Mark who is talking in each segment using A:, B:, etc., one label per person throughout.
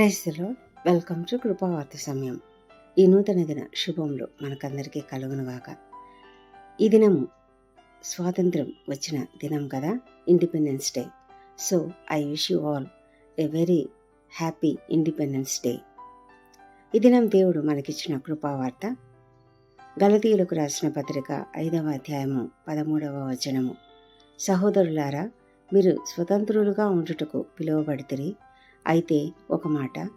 A: క్రైస్తలో welcome to కృపావార్త సమయం. ఈ నూతన దిన శుభంలో మనకందరికీ కలుగునుగాక. ఈ దినము స్వాతంత్రం వచ్చిన దినం కదా independence day so I wish you all a very happy independence day ఈ దినం దేవుడు మనకిచ్చిన కృపావార్త గలతీయులకు రాసిన పత్రిక ఐదవ అధ్యాయము పదమూడవ వచనము. సహోదరులారా మీరు స్వతంత్రులుగా ఉండుటకు పిలువబడితిరి. అయితే ఒక మాట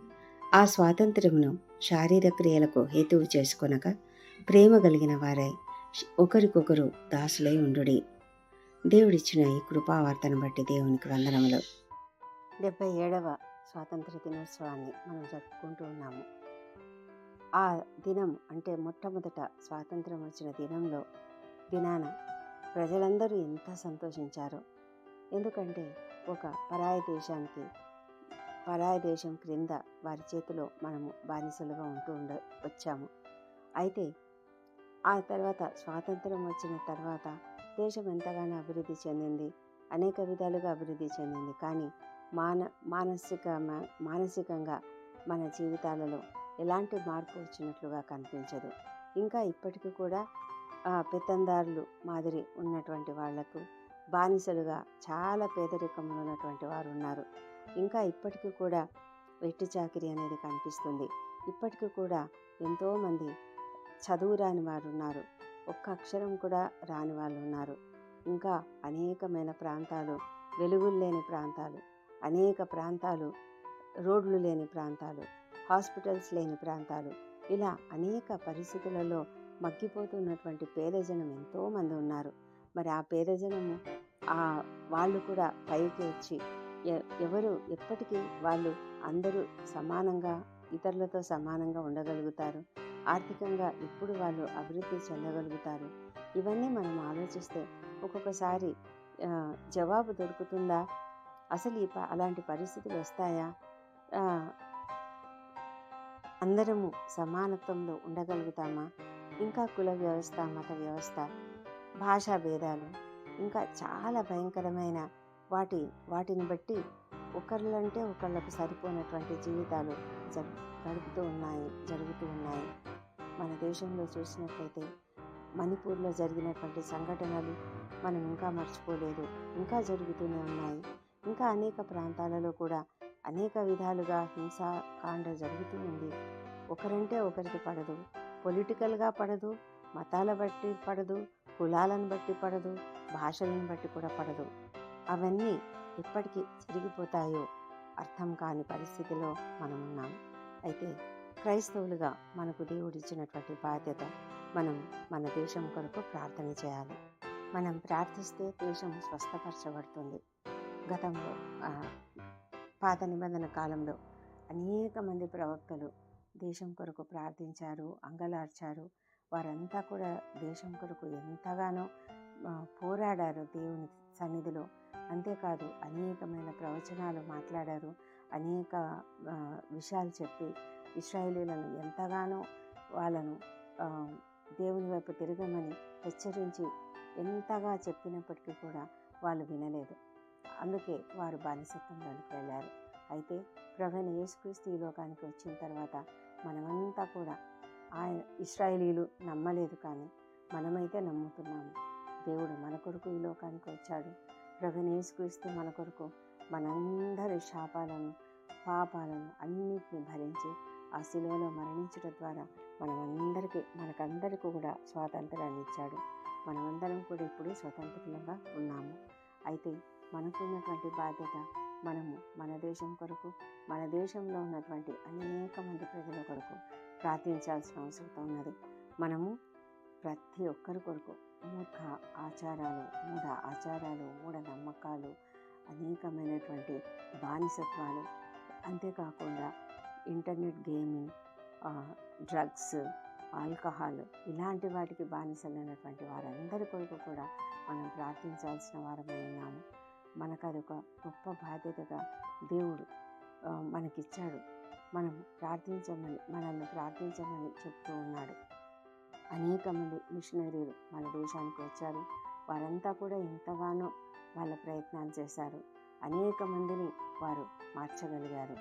A: ఆ స్వాతంత్ర్యమును శారీరక క్రియలకు హేతువు చేసుకొనక ప్రేమ కలిగిన వారై ఒకరికొకరు దాసులై ఉండుడి. దేవుడిచ్చిన ఈ కృపావార్తను బట్టి దేవునికి వందనములు. డెబ్బై ఏడవ స్వాతంత్ర దినోత్సవాన్ని మనం జరుపుకుంటూ ఉన్నాము. ఆ దినం అంటే మొట్టమొదట స్వాతంత్రం వచ్చిన దినంలో దినాన ప్రజలందరూ ఎంత సంతోషించారో. ఎందుకంటే ఒక పరాయ దేశానికి పరాయ దేశం క్రింద వారి చేతిలో మనము బానిసలుగా ఉంటూ ఉండ వచ్చాము. అయితే ఆ తర్వాత స్వాతంత్రం వచ్చిన తర్వాత దేశం ఎంతగానో అభివృద్ధి చెందింది. అనేక విధాలుగా అభివృద్ధి చెందింది. కానీ మాన మానసిక మానసికంగా మన జీవితాలలో ఎలాంటి మార్పు వచ్చినట్లుగా కనిపించదు. ఇంకా ఇప్పటికీ కూడా పెత్తందారులు మాదిరి ఉన్నటువంటి వాళ్ళకు బానిసలుగా చాలా పేదరికంలో ఉన్నటువంటి వారు ఉన్నారు ఇంకా ఇప్పటికీ కూడా వెట్టి చాకిరి అనేది కనిపిస్తుంది. ఇప్పటికీ కూడా ఎంతోమంది చదువు రాని వారు ఉన్నారు ఒక్క అక్షరం కూడా రాని వాళ్ళు ఉన్నారు ఇంకా అనేకమైన ప్రాంతాలు వెలుగులు లేని ప్రాంతాలు అనేక ప్రాంతాలు రోడ్లు లేని ప్రాంతాలు హాస్పిటల్స్ లేని ప్రాంతాలు ఇలా అనేక పరిస్థితులలో మగ్గిపోతున్నటువంటి పేదజనం ఎంతోమంది ఉన్నారు. మరి ఆ పేదజనము ఆ వాళ్ళు కూడా పైకి వచ్చి ఎవరు ఎప్పటికీ వాళ్ళు అందరూ సమానంగా ఇతరులతో సమానంగా ఉండగలుగుతారు. ఆర్థికంగా ఎప్పుడు వాళ్ళు అభివృద్ధి చెందగలుగుతారు. ఇవన్నీ మనం ఆలోచిస్తే ఒక్కొక్కసారి జవాబు దొరుకుతుందా? అసలు ఈ అలాంటి పరిస్థితులు వస్తాయా? అందరము సమానత్వంలో ఉండగలుగుతామా? ఇంకా కుల వ్యవస్థ మత వ్యవస్థ భాషా భేదాలు ఇంకా చాలా భయంకరమైన వాటి వాటిని బట్టి ఒకళ్ళంటే ఒకళ్ళకు సరిపోయినటువంటి జీవితాలు గడుపుతూ ఉన్నాయి జరుగుతూ ఉన్నాయి. మన దేశంలో చూసినట్లయితే మణిపూర్లో జరిగినటువంటి సంఘటనలు మనం ఇంకా మర్చిపోలేదు. ఇంకా జరుగుతూనే ఉన్నాయి. ఇంకా అనేక ప్రాంతాలలో కూడా అనేక విధాలుగా హింసాకాండ జరుగుతూ ఉంది. ఒకరంటే ఒకరికి పడదు. పొలిటికల్గా పడదు. మతాల బట్టి పడదు. కులాలను బట్టి పడదు భాషలను బట్టి కూడా పడదు. అవన్నీ ఎప్పటికీ జరిగిపోతాయో అర్థం కాని పరిస్థితిలో మనం ఉన్నాం అయితే క్రైస్తవులుగా మనకు దేవుడిచ్చినటువంటి బాధ్యత మనం మన దేశం కొరకు ప్రార్థన చేయాలి. మనం ప్రార్థిస్తే దేశం స్వస్థపరచబడుతుంది. గతంలో పాత నిబంధన కాలంలో అనేక మంది ప్రవక్తలు దేశం కొరకు ప్రార్థించారు అంగలార్చారు వారంతా కూడా దేశం కొరకు ఎంతగానో పోరాడారు దేవుని సన్నిధిలో. అంతేకాదు అనేకమైన ప్రవచనాలు మాట్లాడారు అనేక విషయాలు చెప్పి ఇస్రాయేలీలను ఎంతగానో వాళ్ళను దేవుని వైపు తిరగమని హెచ్చరించి ఎంతగా చెప్పినప్పటికీ కూడా వాళ్ళు వినలేదు. అందుకే వారు బానిసత్వంలోనికి వెళ్ళారు. అయితే ప్రవీణ యేసుక్రీస్తు ఈ లోకానికి వచ్చిన తర్వాత మనమంతా కూడా ఆయన ఇస్రాయేలీలు నమ్మలేదు కానీ మనమైతే నమ్ముతున్నాము. దేవుడు మన కొరకు ఈ లోకానికి వచ్చాడు. ప్రవణేసుక్రీస్తు మన కొరకు మనందరి శాపాలను పాపాలను అన్నిటిని భరించి ఆ శిలువలో మరణించడం ద్వారా మనమందరికీ మనకందరికీ కూడా స్వాతంత్రాన్ని ఇచ్చాడు. మనమందరం కూడా ఇప్పుడు స్వతంత్రులుగా ఉన్నాము. అయితే మనకున్నటువంటి బాధ్యత మనము మన దేశం కొరకు మన దేశంలో ఉన్నటువంటి అనేక మంది ప్రజల కొరకు ప్రార్థించాల్సిన అవసరం ఉన్నది. మనము ప్రతి ఒక్కరి కొరకు మూఢ ఆచారాలు మూఢ ఆచారాలు మూఢ నమ్మకాలు అనేకమైనటువంటి బానిసత్వాలు అంతేకాకుండా ఇంటర్నెట్ గేమింగ్ డ్రగ్స్ ఆల్కహాల్ ఇలాంటి వాటికి బానిసలైనటువంటి వారందరి కొరకు కూడా మనం ప్రార్థించాల్సిన వారమై ఉన్నాము. మనకు అదొక గొప్ప బాధ్యతగా దేవుడు మనకిచ్చాడు. మనం ప్రార్థించమని మనల్ని ప్రార్థించమని చెప్తూ ఉన్నాడు. అనేక మంది మిషనరీలు మన దేశానికి వచ్చారు. వారంతా కూడా ఎంతగానో వాళ్ళ ప్రయత్నాలు చేశారు. అనేక మందిని వారు మార్చగలిగారు.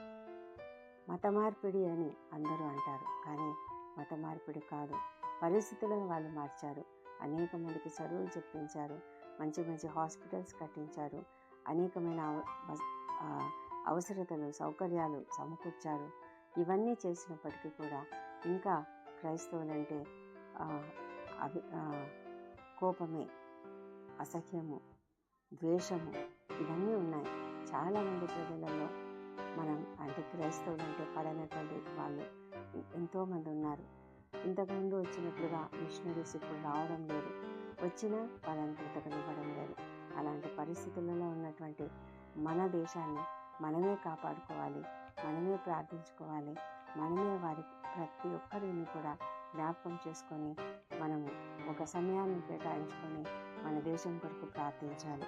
A: మత మార్పిడి అని అందరూ అంటారు. కానీ మత మార్పిడి కాదు. పరిస్థితులను వాళ్ళు మార్చారు. అనేక మందికి చదువులు చెప్పించారు. మంచి మంచి హాస్పిటల్స్ కట్టించారు. అనేకమైన అవ- అవసరతలు సౌకర్యాలు సమకూర్చారు. ఇవన్నీ చేసినప్పటికీ కూడా ఇంకా క్రైస్తవులంటే అభి కోపమే అసహ్యము ద్వేషము ఇవన్నీ ఉన్నాయి. చాలామంది ప్రజలలో మనం అంటే క్రైస్తవులు అంటే పడనటువంటి వాళ్ళు ఎంతోమంది ఉన్నారు. ఇంతకుముందు వచ్చినట్లుగా మిషనరీస్ ఇప్పుడు రావడం లేదు. వచ్చినా వాళ్ళని బ్రతకనివ్వడం లేదు. అలాంటి పరిస్థితులలో ఉన్నటువంటి మన దేశాన్ని మనమే కాపాడుకోవాలి. మనమే ప్రార్థించుకోవాలి. మనమే వారి ప్రతి ఒక్కరిని కూడా జ్ఞాపకం చేసుకొని మనము ఒక సమయాన్ని కేటాయించుకొని మన దేశం కొరకు ప్రార్థించాలి.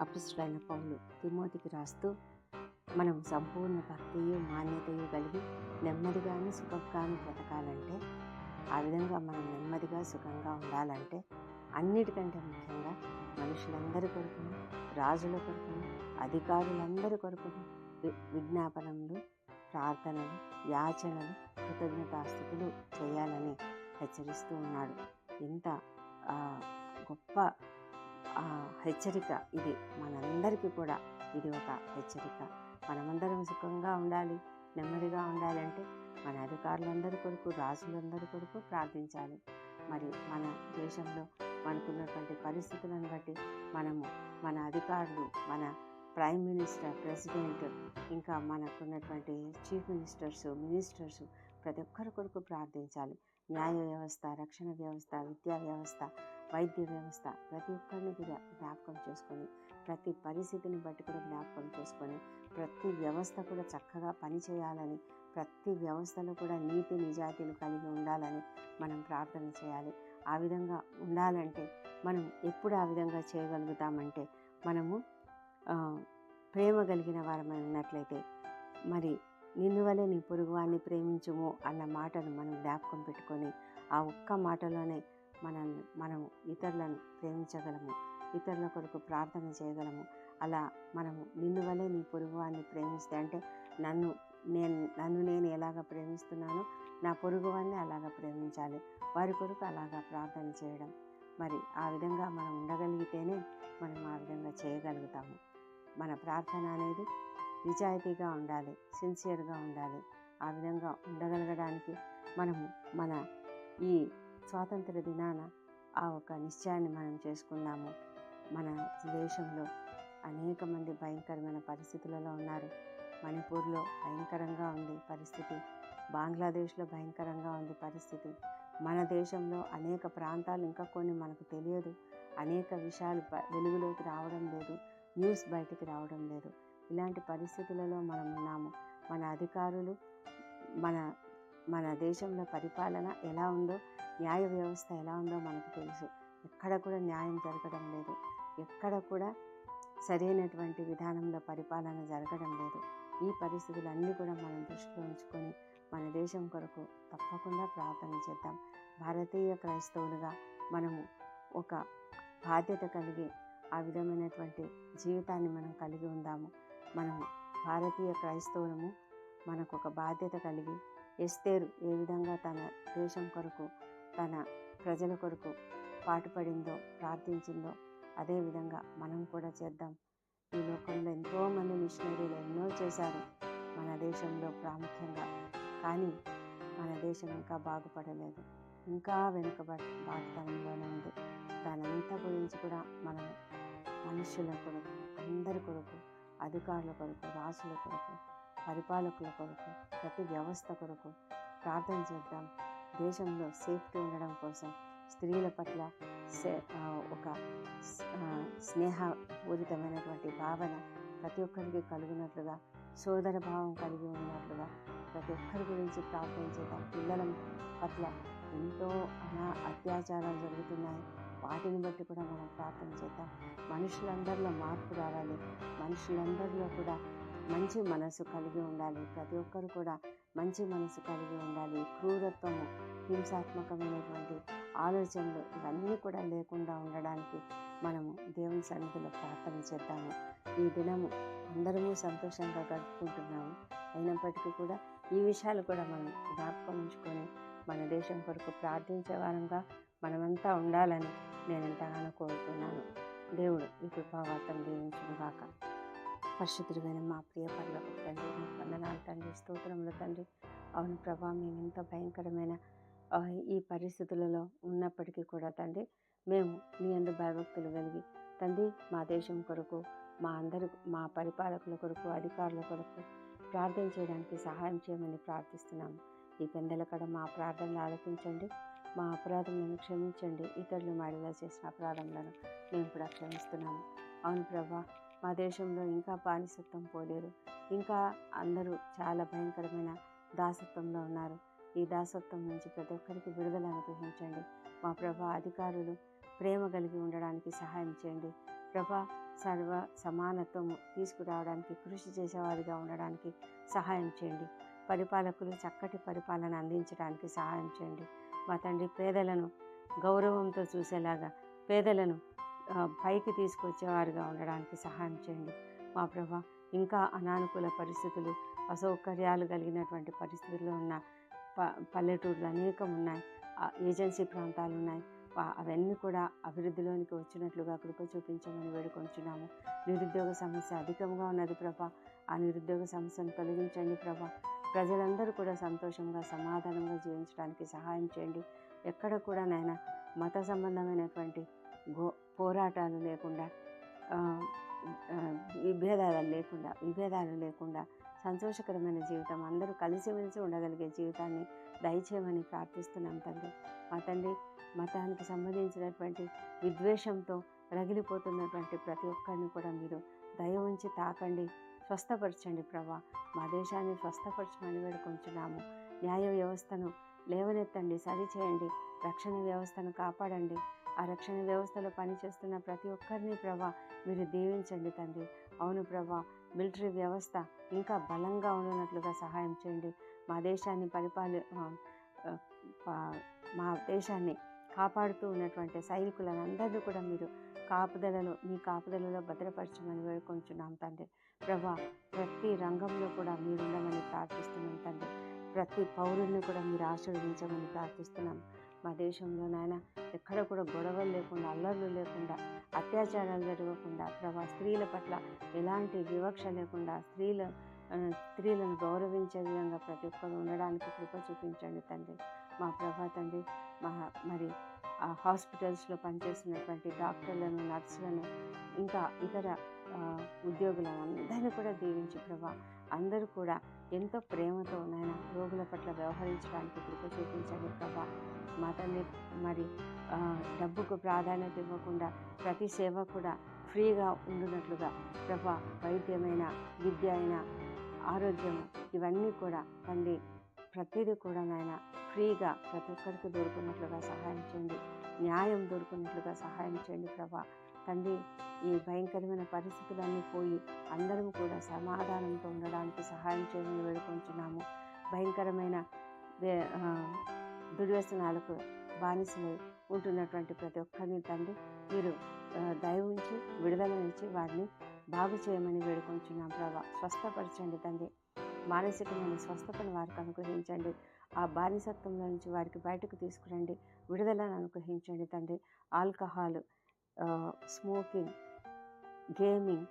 A: అపుస్తుడైన పౌలు తిమోతికి రాస్తూ మనం సంపూర్ణ భక్తియు మాన్యతయు కలిగి నెమ్మదిగాను సుఖంగాను బ్రతకాలంటే ఆ విధంగా మనం నెమ్మదిగా సుఖంగా ఉండాలంటే అన్నిటికంటే ముఖ్యంగా మనుషులందరి కొరకును రాజుల కొరకును అధికారులందరి కొరకును విజ్ఞాపనలు ప్రార్థనలు యాచనలు కృతజ్ఞతాస్థుతులు చేయాలని హెచ్చరిస్తూ ఉన్నాడు. ఇంత గొప్ప హెచ్చరిక ఇది. మనందరికీ కూడా ఇది ఒక హెచ్చరిక. మనమందరం సుఖంగా ఉండాలి నెమ్మదిగా ఉండాలంటే మన అధికారులందరి కొరకు రాజులందరి కొరకు ప్రార్థించాలి. మరి మన దేశంలో మనకున్నటువంటి పరిస్థితులను బట్టి మనము మన అధికారులు మన ప్రైమ్ మినిస్టర్ ప్రెసిడెంట్ ఇంకా మనకున్నటువంటి చీఫ్ మినిస్టర్స్ మినిస్టర్స్ ప్రతి ఒక్కరి కొరకు ప్రార్థించాలి. న్యాయ వ్యవస్థ రక్షణ వ్యవస్థ విద్యా వ్యవస్థ వైద్య వ్యవస్థ ప్రతి ఒక్కరిని కూడా జ్ఞాపకం చేసుకొని ప్రతి పరిస్థితిని బట్టి కూడా జ్ఞాపకం చేసుకొని ప్రతి వ్యవస్థ కూడా చక్కగా పనిచేయాలని ప్రతి వ్యవస్థలో కూడా నీతి నిజాయితీలు కలిగి ఉండాలని మనం ప్రార్థన చేయాలి. ఆ విధంగా ఉండాలంటే మనం ఎప్పుడు ఆ విధంగా చేయగలుగుతామంటే మనము ప్రేమ కలిగిన వారమై ఉన్నట్లయితే మరి నిన్ను వలె నీ పొరుగువాన్ని ప్రేమించుము అన్న మాటను మనం జ్ఞాపకం పెట్టుకొని ఆ ఒక్క మాటలోనే మనం మనం ఇతరులను ప్రేమించగలము ఇతరుల కొరకు ప్రార్థన చేయగలము. అలా మనము నిన్ను వలె నీ పొరుగువాన్ని ప్రేమిస్తే అంటే నన్ను నేను నన్ను నేను ఎలాగ ప్రేమిస్తున్నానో నా పొరుగువాన్ని అలాగ ప్రేమించాలి. వారి కొరకు అలాగా ప్రార్థన చేయడం. మరి ఆ విధంగా మనం ఉండగలిగితేనే మనం ఆ విధంగా చేయగలుగుతాము. మన ప్రార్థన అనేది నిజాయితీగా ఉండాలి సిన్సియర్గా ఉండాలి. ఆ విధంగా ఉండగలగడానికి మనము మన ఈ స్వాతంత్ర దినాన ఆ ఒక నిశ్చయాన్ని మనం చేసుకున్నాము మన దేశంలో అనేక మంది భయంకరమైన పరిస్థితులలో ఉన్నారు. మణిపూర్లో భయంకరంగా ఉంది పరిస్థితి. బంగ్లాదేశ్లో భయంకరంగా ఉంది పరిస్థితి. మన దేశంలో అనేక ప్రాంతాలు ఇంకా కొన్ని మనకు తెలియదు. అనేక విషయాలు వెలుగులోకి రావడం లేదు. న్యూస్ బయటికి రావడం లేదు. ఇలాంటి పరిస్థితులలో మనం ఉన్నాము మన అధికారులు మన మన దేశంలో పరిపాలన ఎలా ఉందో న్యాయ వ్యవస్థ ఎలా ఉందో మనకు తెలుసు. ఎక్కడ కూడా న్యాయం జరగడం లేదు. ఎక్కడ కూడా సరైనటువంటి విధానంలో పరిపాలన జరగడం లేదు. ఈ పరిస్థితులన్నీ కూడా మనం దృష్టిలో ఉంచుకొని మన దేశం కొరకు తప్పకుండా ప్రార్థన చేద్దాం. భారతీయ క్రైస్తవులుగా మనము ఒక బాధ్యత కలిగి ఆ విధమైనటువంటి జీవితాన్ని మనం కలిగి ఉందాము. మనము భారతీయ క్రైస్తవులము. మనకు ఒక బాధ్యత కలిగి ఎస్తేరు ఏ విధంగా తన దేశం కొరకు తన ప్రజల కొరకు పాటుపడిందో ప్రార్థించిందో అదేవిధంగా మనం కూడా చేద్దాం. ఈ లోకంలో ఎంతోమంది మిషనరీలు ఎన్నో చేశారు మన దేశంలో ప్రాముఖ్యంగా. కానీ మన దేశం ఇంకా బాగుపడలేదు. ఇంకా వెనుకబడి బాటుతనంలోనే ఉంది. దానంతా గురించి కూడా మనం మనుషుల కొరకు అందరి కొరకు అధికారుల కొరకు రాసుల కొరకు పరిపాలకుల కొరకు ప్రతి వ్యవస్థ కొరకు ప్రార్థన చేద్దాం. దేశంలో సేఫ్టీ ఉండడం కోసం స్త్రీల పట్ల సే- ఒక స్నేహపూరితమైనటువంటి భావన ప్రతి ఒక్కరికి కలిగినట్లుగా సోదర భావం కలిగి ఉన్నట్లుగా ప్రతి ఒక్కరి గురించి ప్రార్థన చేద్దాం. పిల్లల పట్ల ఎంతో అనా అత్యాచారాలు జరుగుతున్నాయి. వాటిని బట్టి కూడా మనం ప్రార్థన చేద్దాం. మనుషులందరిలో మార్పు రావాలి. మనుషులందరిలో కూడా మంచి మనసు కలిగి ఉండాలి. ప్రతి ఒక్కరు కూడా మంచి మనసు కలిగి ఉండాలి. క్రూరత్వము హింసాత్మకమైనటువంటి ఆలోచనలు ఇవన్నీ కూడా లేకుండా ఉండడానికి మనము దేవుని సన్నిధిలో ప్రార్థన చేద్దాము. ఈ దినము అందరము సంతోషంగా గడుపుకుంటున్నాము. అయినప్పటికీ కూడా ఈ విషయాలు కూడా మనం జ్ఞాపకం ఉంచుకొని మన దేశం కొరకు ప్రార్థించే వారంగా మనమంతా ఉండాలని నేను ఎంతగానో కోరుతున్నాను దేవుడు ఈ కృపావార్తను దీవించును గాక పరిశుద్ధుడైన మా ప్రియ పనులకు తండ్రి మీ వందనాలు తండ్రి స్తోత్రములు తండ్రి. అవును ప్రభా మేము ఎంత భయంకరమైన ఈ పరిస్థితులలో ఉన్నప్పటికీ కూడా తండ్రి మేము మీ అందు భయభక్తులు కలిగి తండ్రి మా దేశం కొరకు మా అందరి మా పరిపాలకుల కొరకు అధికారుల కొరకు ప్రార్థన చేయడానికి సహాయం చేయమని ప్రార్థిస్తున్నాము. ఈ పెందల కడ మా ప్రార్థనలు ఆలకించండి. మా అపరాధములను క్షమించండి. ఇతరులు మాడిలా చేసిన అపరాధములను మేము కూడా క్షమిస్తున్నాము. అవును ప్రభా మా దేశంలో ఇంకా బానిసత్వం పోలేరు. ఇంకా అందరూ చాలా భయంకరమైన దాసత్వంలో ఉన్నారు. ఈ దాసత్వం నుంచి ప్రతి ఒక్కరికి విడుదల అనుగ్రహించండి. మా ప్రభా అధికారులు ప్రేమ కలిగి ఉండడానికి సహాయం చేయండి. ప్రభా సర్వ సమానత్వము తీసుకురావడానికి కృషి చేసేవారిగా ఉండడానికి సహాయం చేయండి. పరిపాలకులు చక్కటి పరిపాలన అందించడానికి సహాయం చేయండి. మా తండ్రి పేదలను గౌరవంతో చూసేలాగా పేదలను పైకి తీసుకొచ్చేవారుగా ఉండడానికి సహాయం చేయండి. మా ప్రభా ఇంకా అనానుకూల పరిస్థితులు అసౌకర్యాలు కలిగినటువంటి పరిస్థితుల్లో ఉన్న ప పల్లెటూర్లు అనేకం ఉన్నాయి. ఏజెన్సీ ప్రాంతాలు ఉన్నాయి. అవన్నీ కూడా అభివృద్ధిలోనికి వచ్చినట్లుగా కృప చూపించమని వేడుకొంచున్నాము. నిరుద్యోగ సమస్య అధికంగా ఉన్నది ప్రభా. ఆ నిరుద్యోగ సమస్యను తొలగించండి ప్రభా. ప్రజలందరూ కూడా సంతోషంగా సమాధానంగా జీవించడానికి సహాయం చేయండి. ఎక్కడ కూడా నాయన మత సంబంధమైనటువంటి గో పోరాటాలు లేకుండా విభేదాలు లేకుండా విభేదాలు లేకుండా సంతోషకరమైన జీవితం అందరూ కలిసిమెలిసి ఉండగలిగే జీవితాన్ని దయచేయమని ప్రార్థిస్తున్నాం తండ్రి. మా తండ్రి మతానికి సంబంధించినటువంటి విద్వేషంతో రగిలిపోతున్నటువంటి ప్రతి ఒక్కరిని కూడా మీరు దయ ఉంచి తాకండి. స్వస్థపరచండి ప్రభా. మా దేశాన్ని స్వస్థపరచమని వేడుకొంచున్నాము. న్యాయ వ్యవస్థను లేవనెత్తండి సరిచేయండి. రక్షణ వ్యవస్థను కాపాడండి. ఆ రక్షణ వ్యవస్థలో పనిచేస్తున్న ప్రతి ఒక్కరిని ప్రభా మీరు దీవించండి తండ్రి. అవును ప్రభా మిలిటరీ వ్యవస్థ ఇంకా బలంగా ఉండనట్లుగా సహాయం చేయండి. మా దేశాన్ని పరిపాలి మా దేశాన్ని కాపాడుతూ ఉన్నటువంటి సైనికులను అందరినీ కూడా మీరు కాపుదలలో మీ కాపుదలలో భద్రపరచమని వేడుకొంచున్నాం తండ్రి. ప్రభా ప్రతి రంగంలో కూడా మీరు ఉండమని ప్రార్థిస్తున్నాం తండ్రి. ప్రతి పౌరుల్ని కూడా మీరు ఆశీర్వదించమని ప్రార్థిస్తున్నాం. మా దేశంలో నాయన ఎక్కడ కూడా గొడవలు లేకుండా అల్లర్లు లేకుండా అత్యాచారాలు జరగకుండా ప్రభా స్త్రీల పట్ల ఎలాంటి వివక్ష లేకుండా స్త్రీల స్త్రీలను గౌరవించే విధంగా ప్రతి ఒక్కరు ఉండడానికి కృప చూపించండి తండ్రి. మా ప్రభా తండ్రి మా మరి హాస్పిటల్స్లో పనిచేస్తున్నటువంటి డాక్టర్లను నర్సులను ఇంకా ఇతర ఉద్యోగులను అందరినీ కూడా దీవించి ప్రభా. అందరూ కూడా ఎంతో ప్రేమతో నాయన రోగుల పట్ల వ్యవహరించడానికి కృప చూపించండి ప్రభా. మా మరి డబ్బుకు ప్రాధాన్యత ఇవ్వకుండా ప్రతి సేవ కూడా ఫ్రీగా ఉండునట్లుగా ప్రభా వైద్యమైన విద్య అయినా ఆరోగ్యము ఇవన్నీ కూడా తండ్రి ప్రతిదీ కూడా నాయన ఫ్రీగా ప్రతి ఒక్కరికి దొరుకున్నట్లుగా సహాయం చేయండి. న్యాయం దొరుకున్నట్లుగా సహాయం చేయండి ప్రభా. తండ్రి ఈ భయంకరమైన పరిస్థితులన్నీ పోయి అందరం కూడా సమాధానంతో ఉండడానికి సహాయం చేయమని వేడుకొంచున్నాము. భయంకరమైన దుర్వ్యసనాలకు బానిసలై ఉంటున్నటువంటి ప్రతి ఒక్కరిని తండ్రి మీరు దయ ఉంచి విడుదలనిచ్చి వారిని బాగు చేయమని వేడుకొంచున్నాం ప్రభా. స్వస్థపరచండి తండ్రి. మానసికమైన స్వస్థతను వారికి అనుగ్రహించండి. ఆ బానిసత్వంలో నుంచి వారికి బయటకు తీసుకురండి. విడుదలను అనుగ్రహించండి తండ్రి. ఆల్కహాల్ స్మోకింగ్ గేమింగ్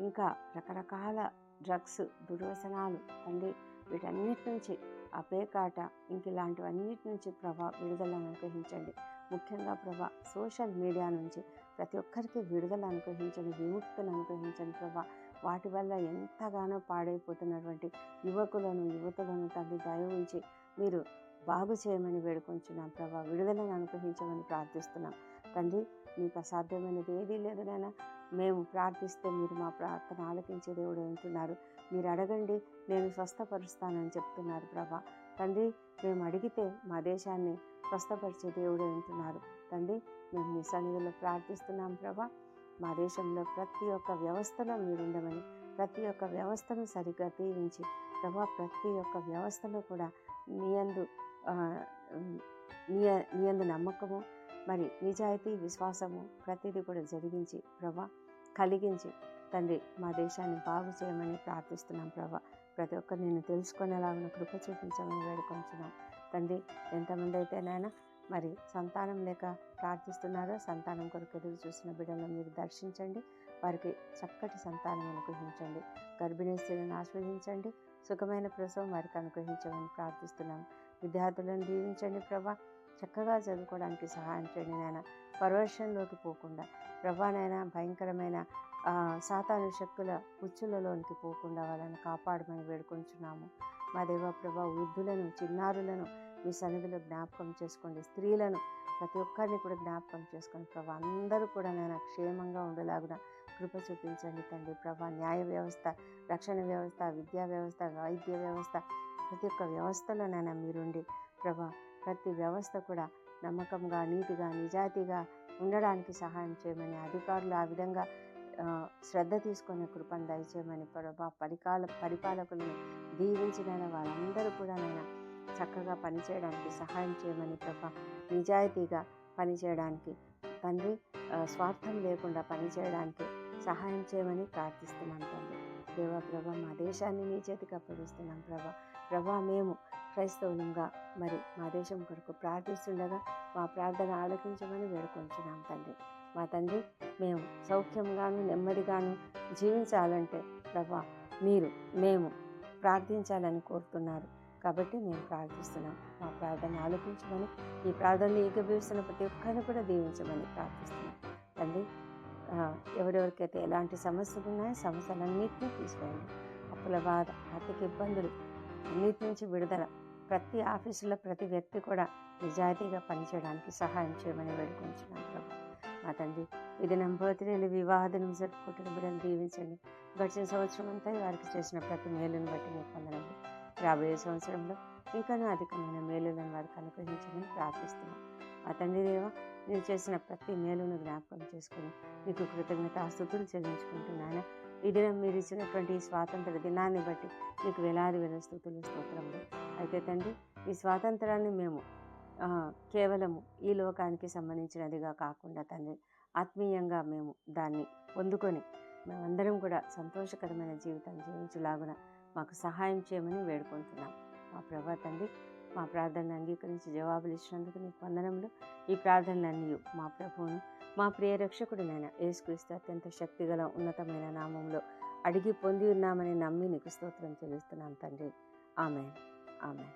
A: ఇంకా రకరకాల డ్రగ్స్ దుర్వ్యసనాలు తండ్రి వీటన్నిటి నుంచి ఆ పేకాట ఇంక ఇలాంటివన్నిటి నుంచి ప్రభా విడుదలను అనుగ్రహించండి. ముఖ్యంగా ప్రభా సోషల్ మీడియా నుంచి ప్రతి ఒక్కరికి విడుదల అనుగ్రహించండి విముక్తిని అనుగ్రహించండి ప్రభా. వాటి వల్ల ఎంతగానో పాడైపోతున్నటువంటి యువకులను యువతులను తండ్రి దయ ఉంచి మీరు బాగు చేయమని వేడుకొంచున్నాం ప్రభా. విడుదలను అనుగ్రహించమని ప్రార్థిస్తున్నాం. తండ్రి మీకు అసాధ్యమైనది ఏదీ లేదు నాయన మేము ప్రార్థిస్తే మీరు మా ప్రార్థన ఆలకించే దేవుడు అంటున్నారు మీరు అడగండి నేను స్వస్థపరుస్తానని చెప్తున్నారు ప్రభా. తండ్రి మేము అడిగితే మా దేశాన్ని స్వస్థపరిచే దేవుడు అంటున్నారు తండ్రి మేము మీ సన్నిధిలో ప్రార్థిస్తున్నాం ప్రభా. మా దేశంలో ప్రతి ఒక్క వ్యవస్థలో మీరు ఉండమని ప్రతి ఒక్క వ్యవస్థను సరిగ్గా తీయించి ప్రభా ప్రతి ఒక్క వ్యవస్థలో కూడా నీయందు ఆ, నీయందు నమ్మకము మరి నిజాయితీ విశ్వాసము ప్రతిదీ కూడా జరిగించి ప్రభా కలిగించి తండ్రి మా దేశాన్ని బాగు చేయమని ప్రార్థిస్తున్నాం ప్రభా. ప్రతి ఒక్కరు నేను తెలుసుకునేలాగా కృప చూపించమని వేడుకొంచున్నాం. తండ్రి ఎంతమంది అయితే నాయన మరి సంతానం లేక ప్రార్థిస్తున్నారో సంతానం కొరకు ఎదురు చూసిన బిడ్డలను మీరు దర్శించండి. వారికి చక్కటి సంతానం అనుగ్రహించండి. గర్భిణీ స్త్రీలను ఆస్వాదించండి సుఖమైన ప్రసవం వారికి అనుగ్రహించమని ప్రార్థిస్తున్నాం. విద్యార్థులను దీవించండి ప్రభా. చక్కగా చదువుకోవడానికి సహాయం చేయండి నాయన. పరవర్షంలోకి పోకుండా ప్రభానైనా భయంకరమైన సాతాను శక్తుల ఉచ్చులలోనికి పోకుండా వాళ్ళని కాపాడమని వేడుకొంచున్నాము. మా దేవ ప్రభా వృద్ధులను చిన్నారులను మీ సన్నిధిలో జ్ఞాపకం చేసుకోండి. స్త్రీలను ప్రతి ఒక్కరిని కూడా జ్ఞాపకం చేసుకోండి. ప్రభా అందరూ కూడా నేను క్షేమంగా ఉండేలాగున కృప చూపించండి తండ్రి ప్రభా. న్యాయ వ్యవస్థ రక్షణ వ్యవస్థ విద్యా వ్యవస్థ వైద్య వ్యవస్థ ప్రతి ఒక్క వ్యవస్థలో నేను మీరుండి ప్రభా ప్రతి వ్యవస్థ కూడా నమ్మకంగా నీతిగా నిజాయితీగా ఉండడానికి సహాయం చేయమని అధికారులు ఆ విధంగా శ్రద్ధ తీసుకునే కృపను దయచేయమని ప్రభా పరికాల పరిపాలకులను దీవించిన వారందరూ కూడా నేను చక్కగా పనిచేయడానికి సహాయం చేయమని ప్రభా నిజాయితీగా పనిచేయడానికి తండ్రి స్వార్థం లేకుండా పనిచేయడానికి సహాయం చేయమని ప్రార్థిస్తున్నాం తండ్రి. దేవా ప్రభా మా దేశాన్ని నీ చేతికి అప్పగిస్తున్నాం ప్రభా. ప్రభా మేము క్రైస్తవులంగా మరి మా దేశం కొరకు ప్రార్థిస్తుండగా మా ప్రార్థన ఆలకించమని వేడుకొంచున్నాం తండ్రి. మా తండ్రి మేము సౌఖ్యంగాను నెమ్మదిగాను జీవించాలంటే ప్రభా మీరు మేము ప్రార్థించాలని కోరుతున్నారు. కాబట్టి మేము ప్రార్థిస్తున్నాం. మా ప్రార్థన ఆలోచించమని ఈ ప్రార్థనలు ఏకీభవిస్తున్న ప్రతి ఒక్కరిని కూడా దీవించమని ప్రార్థిస్తున్నాం. తండ్రి ఎవరెవరికైతే ఎలాంటి సమస్యలు ఉన్నాయో సమస్యలన్నింటినీ తీసుకోండి అప్పుల బాధ ఆర్థిక ఇబ్బందులు అన్నిటి నుంచి విడుదల ప్రతి ఆఫీసులో ప్రతి వ్యక్తి కూడా నిజాయితీగా పనిచేయడానికి సహాయం చేయమని వేడుకొంచున్నాను ప్రభు. మా తండ్రి ఇది నంబర్తిని వివాహం జరుపుకుంటున్న బిడ్డను దీవించండి. గడిచిన సంవత్సరం అంతా వారికి చేసిన ప్రతి మేలును బట్టి మీరు పొందనండి. రాబోయే సంవత్సరంలో ఇంకనూ అధికమైన మేలులను వారికి అనుగ్రహించమని ప్రార్థిస్తున్నాను మా తండ్రి దేవ మీరు చేసిన ప్రతి మేలును జ్ఞాపకం చేసుకుని మీకు కృతజ్ఞత ఆస్తుతులు చెల్లించుకుంటున్నాను ఈ దినం మీరు ఇచ్చినటువంటి స్వాతంత్ర దినాన్ని బట్టి మీకు వేలాది వేల స్థుతులు స్తోత్రములు. అయితే తండ్రి ఈ స్వాతంత్రాన్ని మేము కేవలము ఈ లోకానికి సంబంధించినదిగా కాకుండా తండ్రి ఆత్మీయంగా మేము దాన్ని పొందుకొని మేమందరం కూడా సంతోషకరమైన జీవితం జీవించులాగున మాకు సహాయం చేయమని వేడుకుంటున్నాం. మా ప్రభా తండ్రి మా ప్రార్థనలు అంగీకరించి జవాబులు ఇచ్చినందుకు నీకు వందనములు. ఈ ప్రార్థనలన్నీ మా ప్రభువును మా ప్రియ రక్షకుడినైన యేసుక్రీస్తు అత్యంత శక్తిగల ఉన్నతమైన నామంలో అడిగి పొంది ఉన్నామని నమ్మి నీకు స్తోత్రం చెల్లిస్తున్నాం తండ్రి. ఆమె ఆమె